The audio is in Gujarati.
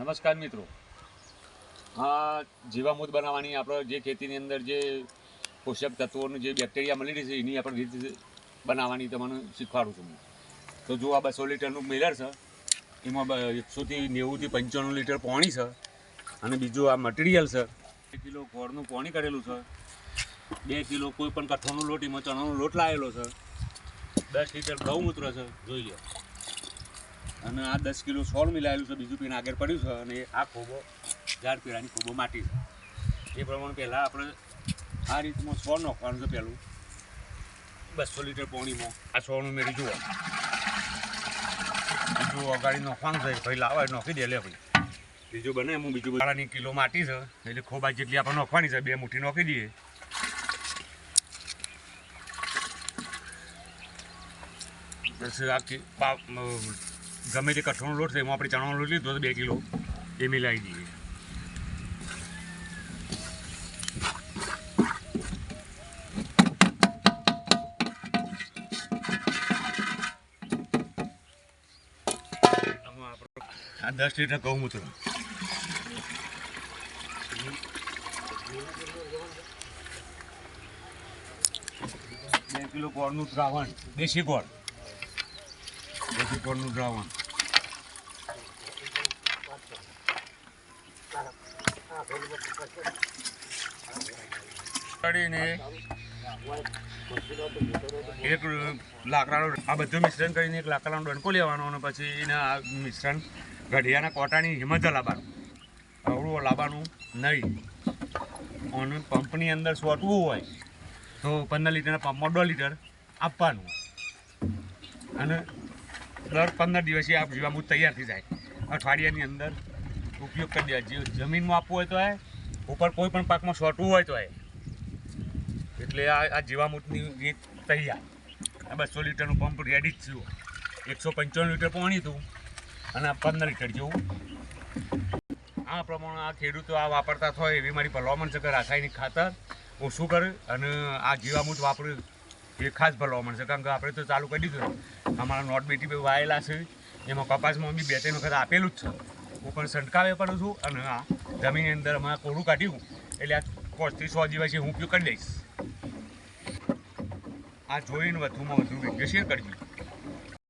નમસ્કાર મિત્રો. આ જીવામૂત બનાવવાની આપણે જે ખેતીની અંદર જે પોષક તત્વોનું જે બેક્ટેરિયા મળી રહી છે, એની આપણે રીત બનાવવાની તમને શીખવાડું છું તો જો આ બસો લીટરનું મિલર છે, એમાં એકસોથી નેવુંથી પંચાણું લીટર પાણી છે અને બીજું આ મટીરિયલ છે. બે કિલો ગોળનું પાણી કરેલું છે. બે કિલો કોઈ પણ કઠોળનો લોટ, એમાં ચણાનો લોટ લાવેલો છે. દસ લીટર ગૌમૂત્ર છે, જોઈ લો અને આ દસ કિલો સોળ મિલાયેલું છે, બીજું પીણ આગળ પડ્યું છે અને આ ખોબો ઝાડ પીળાની ખોબો માટી છે. એ પ્રમાણે પહેલાં આપણે આ રીતમાં સોળ નાખવાનું છે પહેલું. બસો લીટર પાણીમાં આ સોળનું મેળવી જુઓ. બીજું અગાડી નાખવાનું છે ભાઈ લાવે નાખી દે લે ભાઈ. બીજું બને હું બીજું બાળાની કિલો માટી છે, એટલે ખોબા જેટલી આપણે નાખવાની છે, બે મુઠ્ઠી નાખી દઈએ. પછી આ ગમે તે કઠોળનો લોટ છે, એમાં આપણે ચણાનો લોટ લીધો તો બે કિલો એ મિલાવી દઈએ આ દસ લીટર ગૌમૂત્ર બે કિલો ગોળનું દ્રાવણ, દેશી ગોળ. ગોળનું દ્રાવણ કરીને એક લાકડાનો આ બધું મિશ્રણ કરીને એક લાકડાનો ડંકો લેવાનો અને પછી એના આ મિશ્રણ ગઢિયાના કોટાની હિંમત લાવવાનું. અવળું લાવવાનું નહીં. અને પંપની અંદર સોટવું હોય તો પંદર લીટરના પંપમાં દોઢ લીટર આપવાનું. અને દર પંદર દિવસે આ જીવામૃત તૈયાર થઈ જાય. અઠવાડિયાની અંદર ઉપયોગ કરી દેવા. જમીનમાં આપવું હોય તો ઉપર કોઈ પણ પાકમાં છોટવું હોય તો એટલે આ આ જીવામૃતની રીત તૈયાર. આ બસો લીટરનું પંપ રેડી જ થયું. એકસો પંચાણું લીટર પાણી હતું. અને આ પંદર લીટર જેવું. આ પ્રમાણે આ ખેડૂતો આ વાપરતા હોય એવી મારી ભલામણ છે કે રાસાયણિક ખાતર ઓછું કરે અને આ જીવામૃત વાપર્યું એ ખાસ ભરવા મળશે, કારણ કે આપણે તો ચાલુ કરી દીધું અમારા નોટ બેટી બે વાયેલા છે. એમાં કપાસમાં બી બે ત્રણ વખત આપેલું જ છે. હું પણ સંટકાવે પડું છું અને આ જમીનની અંદર અમે કોરું કાઢ્યું. એટલે આ પાંચથી સો દિવસે હું ઉપયોગ કરી દઈશ આ જોઈને વધુમાં વધુ વીડિયો શેર કરજો.